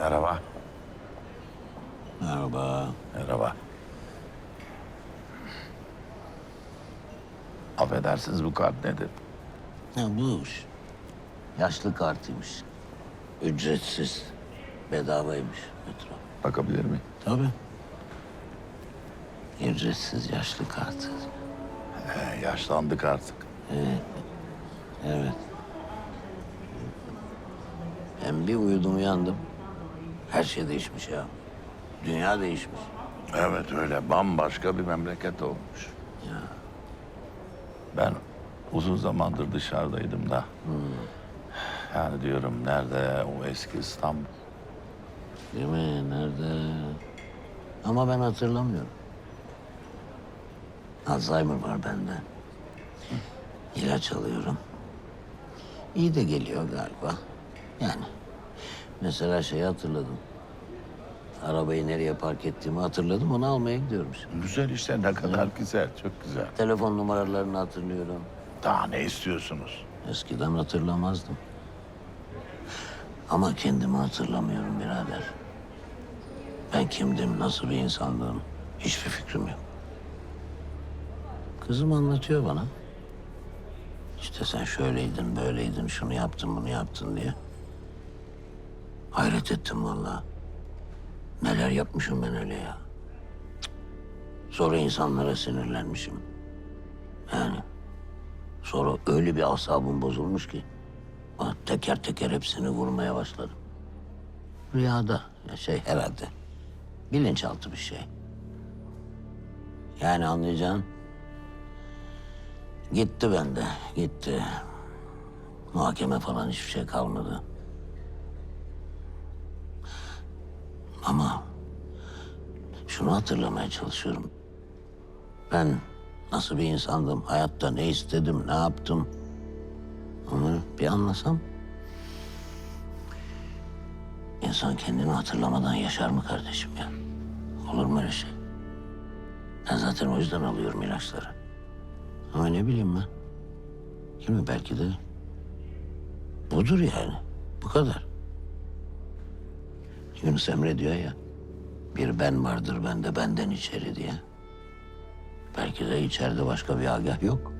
Merhaba. Merhaba. Merhaba. Affedersiniz bu kart nedir? Ha, bu iş. Yaşlı kartıymış. Ücretsiz. Bedavaymış metro. Bakabilir miyim? Tabii. Ücretsiz yaşlı kartı. He, yaşlandık artık. Evet. Hem bir uyudum uyandım. Her şey değişmiş ya. Dünya değişmiş. Evet öyle bambaşka bir memleket olmuş. Ya. Ben uzun zamandır dışarıdaydım da. Yani diyorum nerede o eski İstanbul? Değil mi? Nerede? Ama ben hatırlamıyorum. Alzheimer var bende. İlaç alıyorum. İyi de geliyor galiba. Yani mesela şeyi hatırladım. Arabayı nereye park ettiğimi hatırladım. Onu almaya gidiyorum şimdi. Güzel işte ne kadar güzel, çok güzel. Telefon numaralarını hatırlıyorum. Daha ne istiyorsunuz? Eskiden hatırlamazdım. Ama kendimi hatırlamıyorum birader. Ben kimdim, nasıl bir insandım hiçbir fikrim yok. Kızım anlatıyor bana. İşte sen şöyleydin, böyleydin, şunu yaptın, bunu yaptın diye. Hayret ettim vallahi. Neler yapmışım ben öyle ya. Cık. Sonra insanlara sinirlenmişim. Yani Sonra öyle bir asabım bozulmuş ki. bana Teker teker hepsini vurmaya başladım. Rüyada ya şey herhalde. Bilinçaltı bir şey. Yani anlayacağın. Gitti bende, gitti. Muhakeme falan hiçbir şey kalmadı. Ama şunu hatırlamaya çalışıyorum. Ben nasıl bir insandım, hayatta ne istedim, ne yaptım. Onu bir anlasam. İnsan kendini hatırlamadan yaşar mı kardeşim ya? Olur mu öyle şey? Ben zaten o yüzden alıyorum ilaçları. Ama ne bileyim ben. Kimi belki de budur yani. Bu kadar. Yunus Emre diyor ya. Bir ben vardır bende benden içeri diye. Belki de içeride başka bir agah yok.